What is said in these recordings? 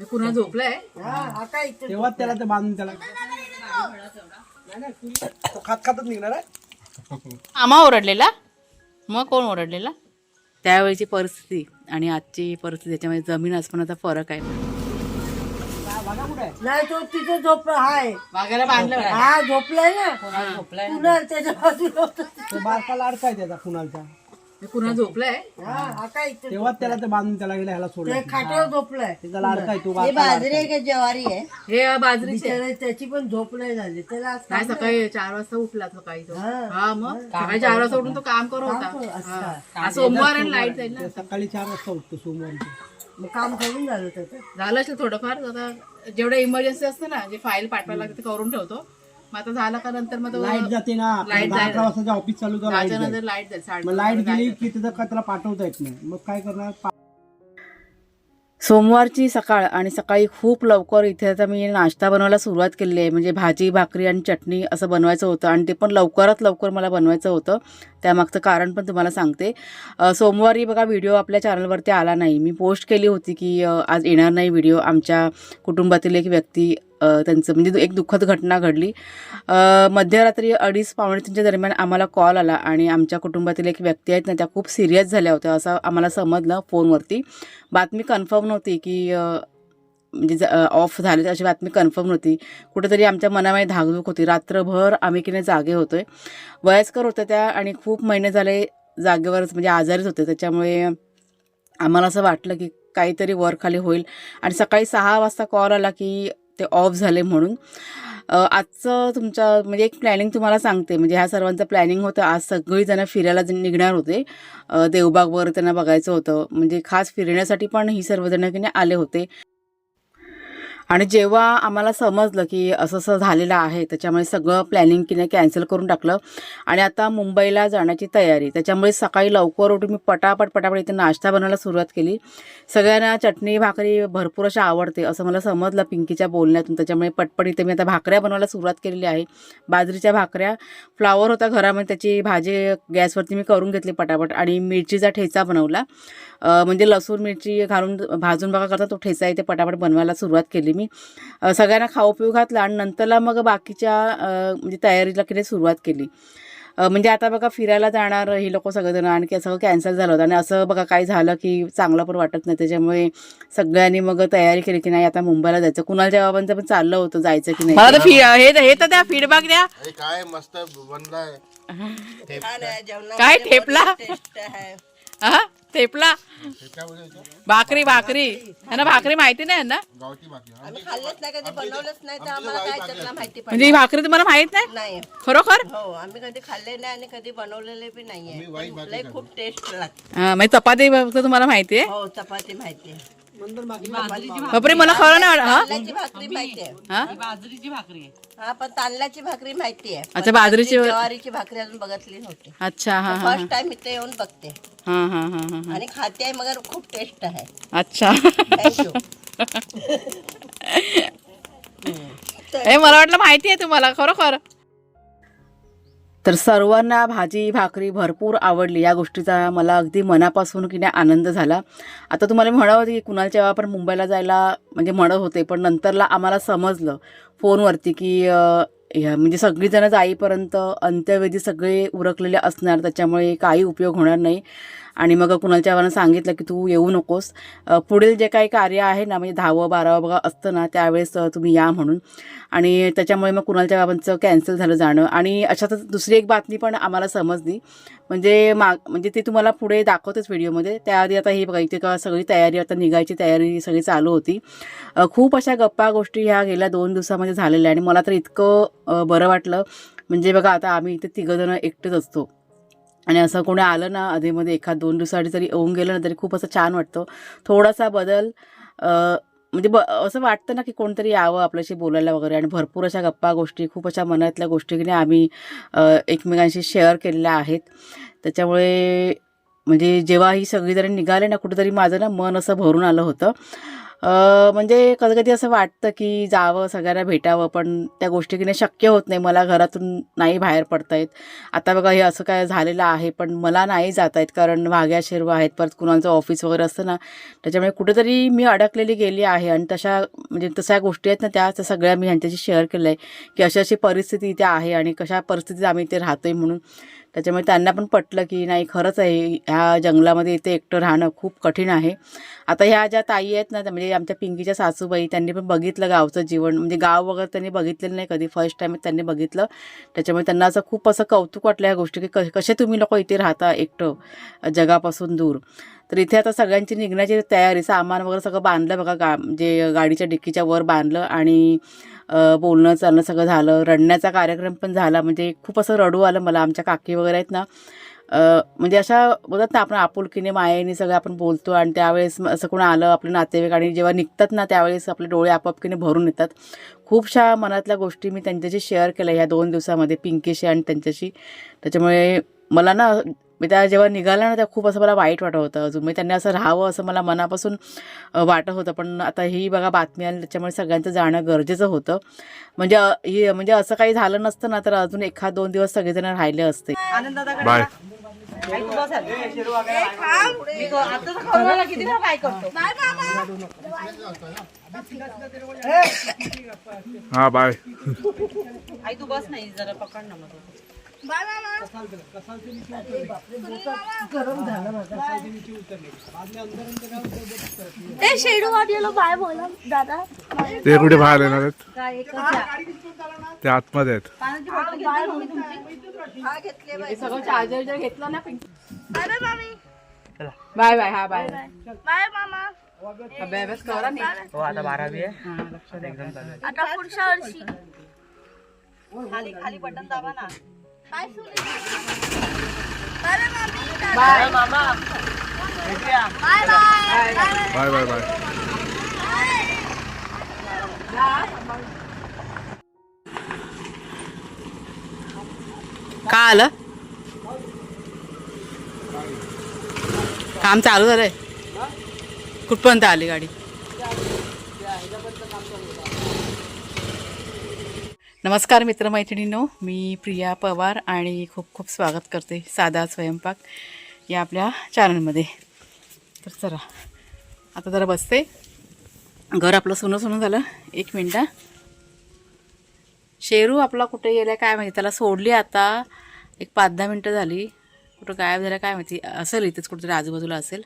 हे पुन्हा झोपलाय. तेव्हा त्याला ते बांधून त्याला नाही, नाही, तो खात खातच निघणार आहे. आम्हा ओरडलेला? मग कोण ओरडलेला? त्यावेळीची परिस्थिती आणि आजची परिस्थिती त्याच्यामध्ये जमीन आसमानाचा फरक आहे. बघा कुठे आहे? नाही तो तिथे हाय. वाघाला बांधलं हा झोपलाय ना. झोपलाय? पुन्हा त्याच्या बाजूला होता. तो बारका लाडका आहे त्याचा कुणालचा. पुन्हा झोपलाय. हा हा तेव्हा त्याला ते बांधून त्याला गेला ह्याला सोडलं. ते खाट्यावर झोपलाय. त्याचा लाडका आहे तो हे बाजरी आहे का ज्वारी आहे? हे बाजरीचे आहे. बिचारा त्याची पण झोप नाही झाली. त्याला आज काय सकाळी चार वाजता उठला सकाळी तो. हा. मग? सकाळी चार वाजता उठून तो काम करत काम होता. हा. आज सोमवार आणि लाइट जाईल ना. ते सकाळी चार वाजता उठतो सोमवारी मग काम करून झालं त्याचं. झालं असेल थोडंफार. आता जेवढं इमर्जन्सी असतं ना जे फाईल पाठवायला लागते ते करून ठेवतो. मग आता झालं का नंतर मग तो लाइट जाते ना. लाइट अकरा वाजता ऑफिस चालू लाइट त्याच्यानंतर जाईल. लाइट जाईल साडे मग लाइट गेली की त्याचं का त्याला पाठवता येत नाही. मग काय करणार? पा- सोमवारची सकाळ आणि सकाळी खूप लवकर इथे आता मी नाश्ता बनवायला सुरुवात केली आहे. म्हणजे भाजी भाकरी आणि चटणी असं बनवायचं होतं. आणि ते पण लवकरात लवकर मला बनवायचं होतं. त्यामागचं कारण पण तुम्हाला सांगते. अ, सोमवारी बघा व्हिडिओ आपल्या चॅनलवरती आला नाही. मी पोस्ट केली होती की अ, आज येणार नाही व्हिडिओ आमच्या कुटुंबातील एक व्यक्ती त्यांचं म्हणजे एक दुःखद घटना घडली. मध्यरात्री अडीच पावणे तीनच्या दरम्यान आम्हाला कॉल आला आणि आमच्या कुटुंबातील एक व्यक्ती आहेत ना त्या खूप सिरियस झाल्या होत्या असं आम्हाला समजलं फोनवरती. बातमी कन्फर्म नव्हती की म्हणजे ऑफ झाले अशी बातमी कन्फर्म नव्हती. कुठेतरी आमच्या मनामध्ये धाकधूक होती. रात्रभर आम्ही की नाही जागे होतोय. वयस्कर होत्या त्या आणि खूप महिने झाले जागेवरच म्हणजे आजारीच होते. त्याच्यामुळे आम्हाला असं वाटलं की काहीतरी वर खाली होईल. आणि सकाळी सहा वाजता कॉल आला की ते ऑफ झाले म्हणून. आजचं तुमच्या म्हणजे एक प्लॅनिंग तुम्हाला सांगते. म्हणजे ह्या सर्वांचं प्लॅनिंग होतं. आज सगळीजणं फिरायला निघणार होते. देवबाग वगैरे त्यांना बघायचं होतं. म्हणजे खास फिरण्यासाठी पण ही सर्वजण की आले होते. आणि जेव्हा आम्हाला समजलं की असं असं झालेलं आहे त्याच्यामुळे सगळं प्लॅनिंग की नाही कॅन्सल करून टाकलं. आणि आता मुंबईला जाण्याची तयारी. त्याच्यामुळे सकाळी लवकर उठून मी पटापट पटापट इथे नाश्ता बनवायला सुरुवात केली. सगळ्यांना चटणी भाकरी भरपूर अशा आवडते असं मला समजलं पिंकीच्या बोलण्यातून. त्याच्यामुळे पटपट इथे मी आता भाकऱ्या बनवायला सुरुवात केलेली आहे. बाजरीच्या भाकऱ्या फ्लावर होता घरामध्ये त्याची भाजी गॅसवरती मी करून घेतली पटापट. आणि मिरचीचा ठेचा बनवला. म्हणजे लसूण मिरची घालून भाजून बघा करता तो ठेचा इथे पटापट बनवायला सुरुवात केली. मी. सगळ्यांना खाऊ पिऊ घातलं आणि नंतरला मग बाकीच्या म्हणजे तयारीला केली सुरुवात केली. म्हणजे आता बघा फिरायला जाणार ही लोक सगळेजण आणखी सगळं कॅन्सल झालं होतं. आणि असं बघा काय झालं की चांगलं पण वाटत नाही. त्याच्यामुळे सगळ्यांनी मग तयारी केली की नाही आता मुंबईला जायचं. कुणालच्या बाबांचं पण चाललं होतं जायचं की नाही. हे हे तर द्या फीडबॅक द्या. अरे काय मस्त बनलाय. काय ठेपला? ठेपला भाकरी भाकरी. यांना भाकरी माहिती नाही ना? हा? खाल्लंच नाही कधी बनवलंच नाही तर आम्हाला काय त्यातला माहिती म्हणजे ही भाकरी तुम्हाला माहीत नाही? नाही. खरोखर? हो आम्ही कधी खाल्ले नाही आणि कधी बनवलेले बी नाहीये. लय खूप टेस्ट लागते. हा, म्हणजे चपाती फक्त तुम्हाला माहिती आहे हो चपाती माहिती आहे बापरे मला खरं नाही वाटत. हा? तांदळाची भाकरी माहिती आहे हा? हा पण तांदळाची भाकरी माहिती आहे अच्छा बाजरीची ज्वारीची भाकरी अजून बघितली नव्हती. अच्छा हा हा फर्स्ट टाइम इथे येऊन बघते. हा हा हा हा हा. आणि खाते आहे मगर खूप टेस्ट आहे. अच्छा. थँक्यू हे मला वाटलं माहिती आहे तुम्हाला खरोखर. तर सर्वांना भाजी भाकरी भरपूर आवडली. या गोष्टीचा मला अगदी मनापासून की नाही आनंद झाला. आता तुम्हाला मी म्हणत होते की कुणालच्या जेव्हा पण मुंबईला जायला म्हणजे म्हणत होते पण नंतरला आम्हाला समजलं फोनवरती की ह्या म्हणजे सगळीजणं जाईपर्यंत अंत्यवेदी सगळे उरकलेले असणार त्याच्यामुळे काही उपयोग होणार नाही. आणि मग कुणालच्या वेळानं सांगितलं की तू येऊ नकोस. पुढील जे काही कार्य आहे ना म्हणजे दहावं बारावं बघा असतं ना त्यावेळेस तुम्ही या म्हणून. आणि त्याच्यामुळे मग कुणालच्या बाबांचं कॅन्सल झालं जाणं. आणि अशातच दुसरी एक बातमी पण आम्हाला समजली. म्हणजे माग म्हणजे ते तुम्हाला पुढे दाखवतेच व्हिडिओमध्ये. त्याआधी आता ही बघा इथे का सगळी तयारी आता निघायची तयारी सगळी चालू होती. खूप अशा गप्पा गोष्टी ह्या गेल्या दोन दिवसामध्ये झालेल्या. आणि मला तर इतकं बरं वाटलं. म्हणजे बघा आता आम्ही इथे तिघंजणं एकटेच असतो. आणि असं कोणी आलं ना अधेमध्ये एखाद दोन दिवसासाठी जरी येऊन गेलं ना तरी खूप असं छान वाटतं. थोडासा बदल म्हणजे ब असं वाटतं ना की कोणतरी यावं आपल्याशी बोलायला वगैरे आणि भरपूर अशा गप्पा गोष्टी खूप अशा मनातल्या गोष्टी की आम्ही एकमेकांशी शेअर केलेल्या आहेत. त्याच्यामुळे म्हणजे जेव्हा ही सगळीजण निघाले ना कुठेतरी माझं ना मन असं भरून आलं होतं. म्हणजे कधी कधी असं वाटतं की जावं सगळ्यांना भेटावं पण त्या गोष्टी घेणे शक्य होत नाही. मला घरातून नाही बाहेर पडता येत. आता बघा हे असं काय झालेलं आहे पण मला नाही जाता येत कारण वाघ्या शेरवा आहेत परत कुणाचं ऑफिस वगैरे असतं ना त्याच्यामुळे कुठेतरी मी अडकलेली गेली आहे. आणि तशा म्हणजे तशा गोष्टी आहेत ना त्या त्या सगळ्या मी ह्यांच्याशी शेअर केलं आहे की अशी अशी परिस्थिती इथे आहे आणि कशा परिस्थितीत आम्ही इथे राहतोय म्हणून. त्याच्यामुळे त्यांना पण पटलं की नाही खरंच आहे ह्या जंगलामध्ये इथे एकटं राहणं खूप कठीण आहे. आता ह्या ज्या ताई आहेत ना त्या म्हणजे आमच्या पिंकीच्या सासूबाई त्यांनी पण बघितलं गावचं जीवन. म्हणजे गाव वगैरे त्यांनी बघितलेलं नाही कधी फर्स्ट टाईम त्यांनी बघितलं. त्याच्यामुळे त्यांना असं खूप असं कौतुक वाटलं ह्या गोष्टी की क कसे तुम्ही लोक इथे राहता एकटं जगापासून दूर. तर इथे आता सगळ्यांची निघण्याची तयारी सामान वगैरे सगळं बांधलं बघा गा म्हणजे गाडीच्या डिक्कीच्या वर बांधलं आणि बोलणं चालणं सगळं झालं. रडण्याचा कार्यक्रम पण झाला. म्हणजे खूप असं रडू आलं मला. आमच्या काकी वगैरे आहेत ना. म्हणजे अशा बोलतात ना आपण आपुलकीने मायेने सगळं आपण बोलतो आणि त्यावेळेस असं कोण आलं आपले नातेवाईक आणि जेव्हा निघतात ना त्यावेळेस आपले डोळे आपापकीने भरून येतात. खूपशा मनातल्या गोष्टी मी त्यांच्याशी शेअर केल्या ह्या दोन दिवसामध्ये पिंकीशी आणि त्यांच्याशी. त्याच्यामुळे मला ना मी त्या जेव्हा निघाल्या ना त्या खूप असं मला वाईट वाटत होतं. अजून म्हणजे त्यांनी असं राहावं असं मला मनापासून वाटत होतं. पण आता ही बघा बातमी आली त्याच्यामुळे सगळ्यांचं जाणं गरजेचं होतं. म्हणजे ही म्हणजे असं काही झालं नसतं ना तर अजून एखाद दोन दिवस सगळेजण राहिले असते. बाय. हा बाय. आई तू बस नाही जरा पकड ना मग. ते शेडू वाटलेलं बाय बोला दादा. ते कुठे बाहेर येणार आहेत. ते आतमध्ये आहेत. सगळं चार्जर जर घेतलं ना बाय बाय मामी. बाय बाय हा बाय बाय. मामा. अभ्यास करा नाही आता पुढच्या वर्षी. खाली खाली बटन दाबा ना. बाय सुनी बाय बाय मामी. Bye bye. Bye. Bye bye. Bye का आलं? काम चालू झालंय. कुठपर्यंत आली गाडी? नमस्कार मित्रमैत्रिणींनो मी प्रिया पवार आणि खूप खूप स्वागत करते साधा स्वयंपाक या आपल्या चॅनलमध्ये तर चला आता जरा बसते. घर आपलं सोनं सुनं झालं. एक मिनटं. शेरू आपला कुठे गेला काय माहिती? त्याला सोडली आता. एक पाच दहा मिनटं झाली. कुठं गायब झालं काय माहिती? असेल इथेच कुठेतरी आजूबाजूला असेल.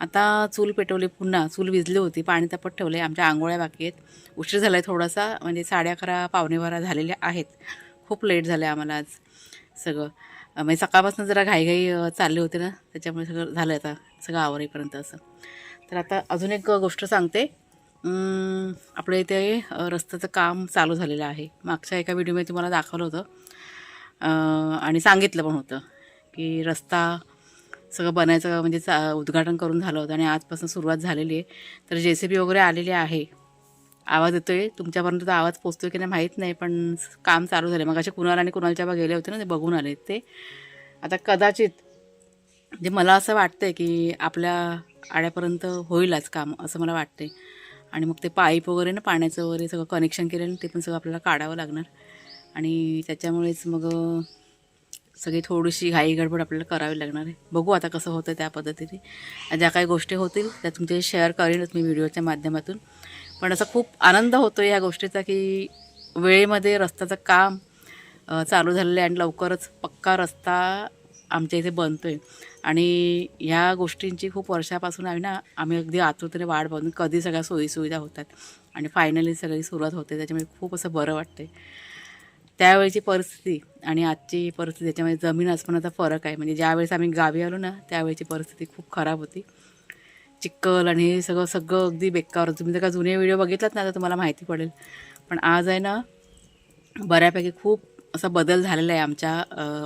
आता चूल पेटवली पुन्हा चूल विजली होती पाणी तापत ठेवले आमच्या आंघोळ्या बाकी आहेत. उशीर झाला आहे थोडासा म्हणजे साडे अकरा पावणे बारा झालेल्या आहेत. खूप लेट झालं आहे आम्हाला आज सगळं. म्हणजे सकाळपासून जरा घाईघाई चालले होते ना त्याच्यामुळे सगळं झालं आता सगळं आवरेपर्यंत असं. तर आता अजून एक गोष्ट सांगते. आपल्या इथे रस्त्याचं काम चालू झालेलं आहे. मागच्या एका व्हिडिओमध्ये तुम्हाला दाखवलं होतं. आणि सांगितलं पण होतं की रस्ता सगळं बनायचं म्हणजे चा उद्घाटन करून झालं होतं आणि आजपासून सुरुवात झालेली आहे. तर जे सी बी वगैरे आलेली आहे. आवाज येतो आहे तुमच्यापर्यंत तो आवाज पोचतो की नाही माहीत नाही पण काम चालू झालं मग असे कुणाल आणि कुणालच्या बा गेले होते ना ते बघून आले ते. आता कदाचित म्हणजे मला असं वाटतंय की आपल्या आड्यापर्यंत होईलच काम असं मला वाटते आणि मग ते पाईप वगैरे ना पाण्याचं वगैरे सगळं कनेक्शन केलं ते पण सगळं आपल्याला काढावं लागणार. आणि त्याच्यामुळेच मग सगळी थोडीशी घाई गडबड आपल्याला करावी लागणार आहे. बघू आता कसं होतं त्या पद्धतीने. ज्या काही गोष्टी होतील त्या तुमचे शेअर करेनच मी व्हिडिओच्या माध्यमातून. पण असा खूप आनंद होतो ह्या गोष्टीचा की वेळेमध्ये रस्त्याचं काम चालू झालेलं आहे आणि लवकरच पक्का रस्ता आमच्या इथे बनतो आहे आणि ह्या गोष्टींची खूप वर्षापासून आम्ही ना आम्ही अगदी आतुरतेने वाढ बघून कधी सगळ्या सोयीसुविधा होतात. आणि फायनली सगळी सुरुवात होते त्याच्यामुळे खूप असं बरं वाटते त्यावेळीची परिस्थिती आणि आजची परिस्थिती त्याच्यामध्ये जमीन आसमानाचा फरक आहे. म्हणजे ज्यावेळेस आम्ही गावी आलो ना त्यावेळेची परिस्थिती खूप खराब होती. चिक्कल आणि हे सगळं सगळं अगदी बेकार तुम्ही जर का जुने व्हिडिओ बघितलात ना तर तुम्हाला माहिती पडेल. पण आज आहे ना बऱ्यापैकी खूप असा बदल झालेला आहे आमच्या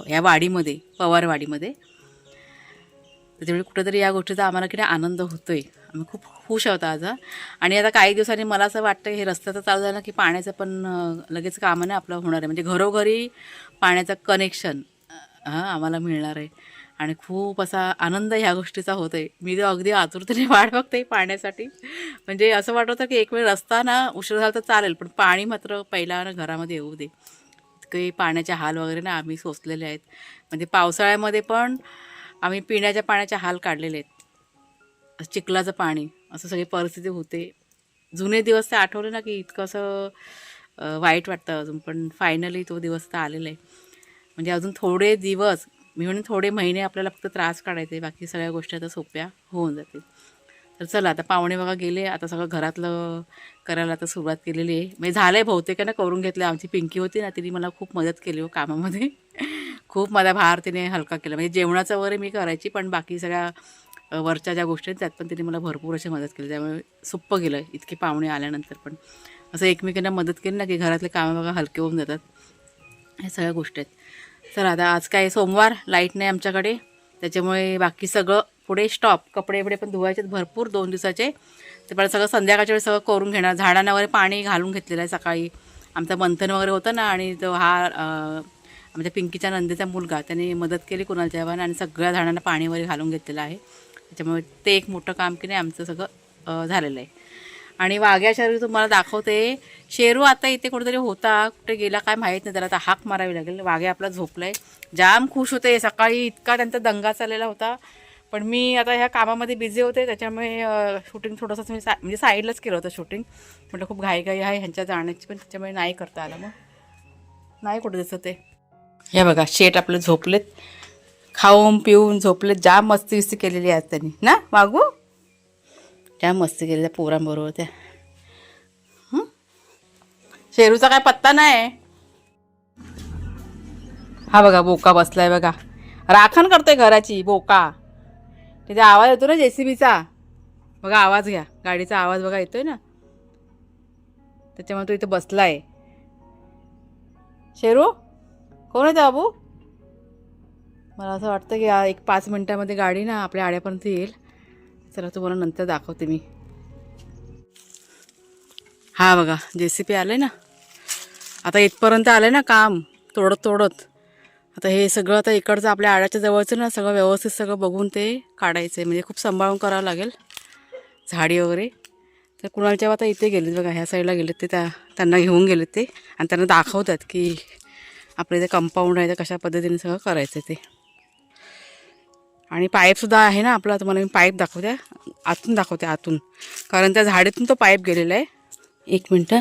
ह्या वाडीमध्ये पवारवाडीमध्ये. त्याच्यामुळे कुठेतरी या गोष्टीचा आम्हाला किती आनंद होतो आहे आम्ही खूप खुश होता आता आणि आता काही दिवसांनी मला असं वाटतं हे रस्त्याचं चालू झालं की पाण्याचं पण लगेच लगेच कामाने आपलं होणार आहे. म्हणजे घरोघरी पाण्याचं कनेक्शन हां आम्हाला मिळणार आहे. आणि खूप असा आनंद ह्या गोष्टीचा होतो आहे मी तर अगदी आतुरतेने वाट बघते पाण्यासाठी. म्हणजे असं वाटत होतं की एक वेळ रस्ता ना उशीर झाला तर चालेल पण पाणी मात्र पहिला ना घरामध्ये येऊ दे. इतके पाण्याचे हाल वगैरे ना आम्ही सोसलेले आहेत. म्हणजे पावसाळ्यामध्ये पण आम्ही पिण्याच्या पाण्याचे हाल काढलेले आहेत. चिखलाचं पाणी असं सगळी परिस्थिती होते. जुने दिवस ते आठवले ना की इतकं असं वाईट वाटतं अजून पण फायनली तो दिवस तर आलेला आहे. म्हणजे अजून थोडे दिवस मी म्हणून थोडे महिने आपल्याला फक्त त्रास काढायचे बाकी सगळ्या गोष्टी आता सोप्या होऊन जातील. तर चला आता पाहुणे बघा गेले आता सगळं घरातलं करायला आता सुरुवात केलेली आहे. म्हणजे झालं आहे बहुतेक ना करून घेतलं आमची पिंकी होती ना तिने मला खूप मदत केली हो कामामध्ये. खूप माझा भार तिने हलका केला. म्हणजे जेवणाचं वगैरे मी करायची पण बाकी सगळ्या वरच्या ज्या गोष्टी आहेत त्यात पण तिने मला भरपूर अशी मदत केली. त्यामुळे सोप्पं गेलं इतके पाहुणे आल्यानंतर पण. असं एकमेकांना मदत केली ना की घरातले कामं बघा हलके होऊन जातात. ह्या सगळ्या गोष्टी आहेत. तर आता आज काय सोमवार लाइट नाही आमच्याकडे. त्याच्यामुळे बाकी सगळं पुढे स्टॉप कपडे बिपडे पण धुवायचे भरपूर दोन दिवसाचे. ते पण सगळं संध्याकाळच्या वेळेस सगळं करून घेणार. झाडांना वगैरे पाणी घालून घेतलेलं आहे सकाळी. आमचं मंथन वगैरे होतं ना आणि तो हा आमच्या पिंकीच्या नंदीचा मुलगा. त्याने मदत केली कुणाल जेवण आणि सगळ्या झाडांना पाणी वगैरे घालून घेतलेलं आहे. त्याच्यामुळे ते एक मोठं काम की नाही आमचं सगळं झालेलं आहे. आणि वाघ्या शरीर तुम्हाला दाखवते शेरू आता इथे कुठेतरी होता कुठे गेला काय माहीत नाही त्याला आता हाक मारावी लागेल. वाघ्या आपला आहे जाम खुश होते सकाळी इतका त्यांचा दंगा चाललेला होता. पण मी आता ह्या कामामध्ये बिझी होते त्याच्यामुळे शूटिंग थोडंसं मी सा म्हणजे साईडलाच केलं होतं शूटिंग म्हटलं खूप घाईघाई आहे ह्यांच्या जाण्याची पण त्याच्यामुळे नाही करता आलं मग. नाही कुठं दिसत ते. हे बघा शेट आपले झोपलेत. खाऊन पिऊन झोपलेत जाम मस्ती विस्ती केलेली आहे त्यांनी ना मागू? त्या मस्ती केलेल्या पोरांबरोबर त्या? शेरूचा काय पत्ता नाही. हा बघा बोका बसलाय बघा. राखण करतोय घराची बोका. तिथे आवाज येतो ना जेसीबीचा. बघा आवाज घ्या. गाडीचा आवाज बघा येतोय ना. त्याच्यामुळे तो इथे बसलाय. शेरू कोण आहे ते बाबू? मला असं वाटतं की एक पाच मिनटामध्ये गाडी ना आपल्या आड्यापर्यंत येईल. चला तुम्हाला नंतर दाखवते मी. हा बघा जे सी पी आलं ना. आता इथपर्यंत आलं ना काम तोडत तोडत. आता हे सगळं आता इकडचं आपल्या आड्याच्या जवळचं ना सगळं व्यवस्थित सगळं बघून ते काढायचं आहे म्हणजे खूप सांभाळून करावं लागेल. झाडी वगैरे. तर कुणालच्या आता इथे गेलेत बघा ह्या साईडला गेलेत ते त्या त्यांना घेऊन गेलेत ते. आणि त्यांना दाखवतात की आपलं इथे कंपाऊंड आहे तर कशा पद्धतीने सगळं करायचं ते. आणि पाईपसुद्धा आहे ना आपला तुम्हाला मी पाईप दाखवते आतून दाखवते आतून. कारण त्या झाडीतून तो पाईप गेलेला आहे. एक मिनटं.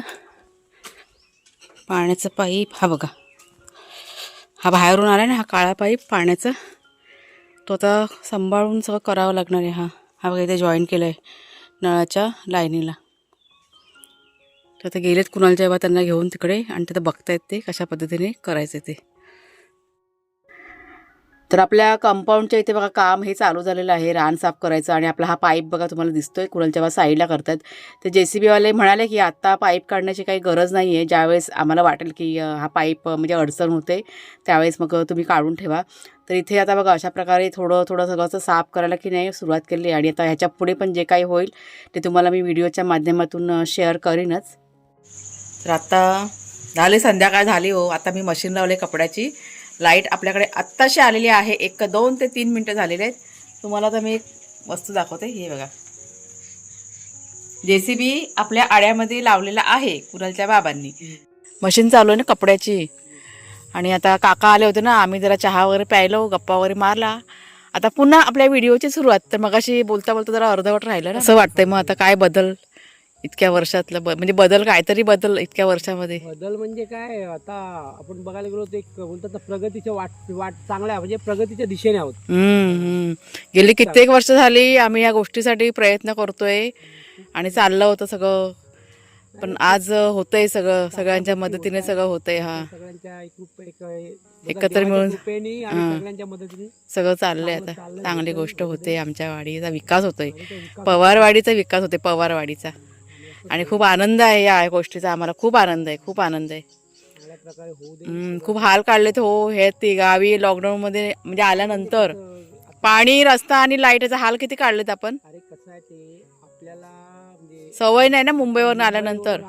पाण्याचा पाईप हा बघा. हा बाहेरून आला ना हा काळा पाईप पाण्याचा. तो आता सांभाळून सगळं करावं लागणार आहे हा. हा बघा इथे जॉईन केलं आहे नळाच्या लाईनीला. तर आता गेलेत कुणाला जेव्हा त्यांना घेऊन तिकडे आणि तिथं बघतायत ते कशा पद्धतीने करायचं ते. तर आपल्या कंपाऊंडच्या इथे बघा काम हे चालू झालेलं आहे रान साफ करायचं आणि आपला हा पाईप बघा तुम्हाला दिसतोय कुणालच्या बघा साईडला करतात. तर जे सी बीवाले म्हणाले की आत्ता पाईप काढण्याची काही गरज नाही आहे ज्यावेळेस आम्हाला वाटेल की हा पाईप म्हणजे अडचण होते त्यावेळेस मग तुम्ही काढून ठेवा. तर इथे आता बघा अशा प्रकारे थोडं थोडं सगळं असं साफ करायला की नाही सुरुवात केली आणि आता ह्याच्या पुढे पण जे काही होईल ते तुम्हाला मी व्हिडिओच्या माध्यमातून शेअर करीनच. तर आता झाले संध्याकाळ झाली हो. आता मी मशीन लावले कपड्याची. लाइट आपल्याकडे आत्ताशी आलेली आहे. एक दोन ते तीन मिनटं झालेले आहेत. तुम्हाला आता मी एक वस्तू दाखवते. हे बघा. जे सी बी आपल्या आड्यामध्ये लावलेला आहे कुरलच्या बाबांनी. मशीन चालू आहे ना कपड्याची. आणि आता काका आले होते ना आम्ही जरा चहा वगैरे प्यायलो गप्पा वगैरे मारला. आता पुन्हा आपल्या व्हिडिओची सुरुवात. तर मगाशी बोलता बोलता जरा अर्धवट राहिलं ना. असं वाटतंय मग आता काय बदल? इतक्या वर्षातलं ब म्हणजे बदल काहीतरी बदल इतक्या वर्षामध्ये. बदल म्हणजे काय आता आपण बघायला गेलो तर एक बोलतात ना, प्रगतीच्या वाट वाट चांगल्या म्हणजे प्रगतीच्या दिशेने आहोत. हम्म, हम्म. गेली कित्येक वर्ष झाली आम्ही या गोष्टीसाठी प्रयत्न करतोय आणि चाललं होतं सगळं. पण आज होतंय सगळं सगळ्यांच्या मदतीने सगळं होतंय हा. सगळ्यांच्या एक रूप एक बोलतात एकत्र मिळून कृपेने आणि. सगळ्यांच्या मदतीने सगळं चाललंय आता. चांगली गोष्ट होते आमच्या वाडीचा विकास होतोय. पवारवाडीचा विकास होते पवारवाडीचा. आणि खूप आनंद आहे या गोष्टीचा. आम्हाला खूप आनंद आहे खूप आनंद आहे. खूप हाल काढलेत हो हे ती गावी लॉकडाऊनमध्ये म्हणजे आल्यानंतर पाणी रस्ता आणि लाईटाचा हाल किती काढलेत आपण? अरे कसं आहे ते आपल्याला म्हणजे सवय नाही ना मुंबईवरून आल्यानंतर.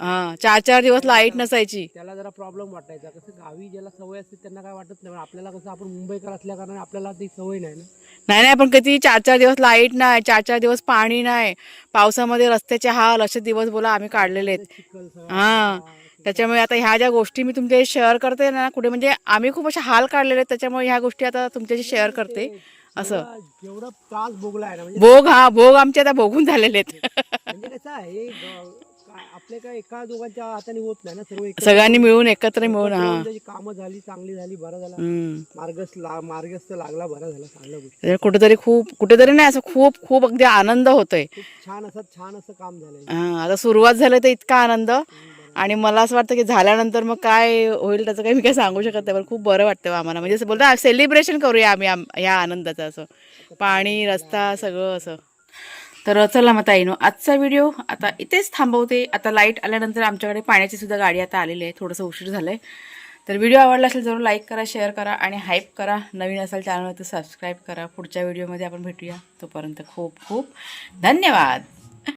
हा चार चार दिवस लाइट नसायची. त्याला जरा प्रॉब्लेम वाटायचा. कसं गावी ज्याला सवय असते त्यांना काय वाटत नाही. आपल्याला कसं आपण मुंबईकर असल्या कारणाने आपल्याला ती सवय नाही ना. नाही नाही पण कधी चार चार दिवस लाइट नाही चार चार दिवस पाणी नाही. पावसामध्ये रस्त्याचे हाल असे दिवस बोला आम्ही काढलेले आहेत. हा. त्याच्यामुळे आता ह्या ज्या गोष्टी मी तुमच्या शेअर करते ना कुठे म्हणजे आम्ही खूप असे हाल काढलेले आहेत त्याच्यामुळे ह्या गोष्टी आता तुमच्याशी शेअर करते. असं. जेवढा- जेवढा त्रास भोगला आहे ना म्हणजे भोग हा भोग आमचे आता भोगून झालेले आहेत. म्हणजे काय- आपले काय एका दोघांच्या हाताने होत नाही ना सर्व एकत्र. सगळ्यांनी मिळून एकत्र मिळून हा. कामं झाली चांगली झाली बरं झाला. हम्म. मार्गस्थ ला- मार्गस्थ लागला बरा झाला गोष्टी. तर कुठेतरी खूप कुठेतरी नाही असं खूप खूप अगदी आनंद होतोय. छान असं छान असं काम झालंय. हा, आता सुरुवात झाली तर इतका आनंद. आणि मला असं वाटतं की झाल्यानंतर मग काय होईल त्याचं काही मी काय सांगू शकत नाही पण खूप बरं वाटतं आम्हाला. म्हणजे असं बोलतो सेलिब्रेशन करूया आम्ही आम- ह्या आनंदाचं असं. पाणी रस्ता सगळं असं. तर चला मग ताईनो आजचा व्हिडिओ आता इथेच थांबवते. आता लाइट आल्यानंतर आमच्याकडे पाण्याची सुद्धा गाडी आता आलेली आहे. थोडंसं उशीर झालं आहे तर व्हिडिओ आवडला असेल जरूर लाईक करा शेअर करा आणि हाईप करा. नवीन असेल चॅनलवर तर सबस्क्राईब करा. पुढच्या व्हिडिओमध्ये आपण भेटूया. तोपर्यंत खूप खूप धन्यवाद.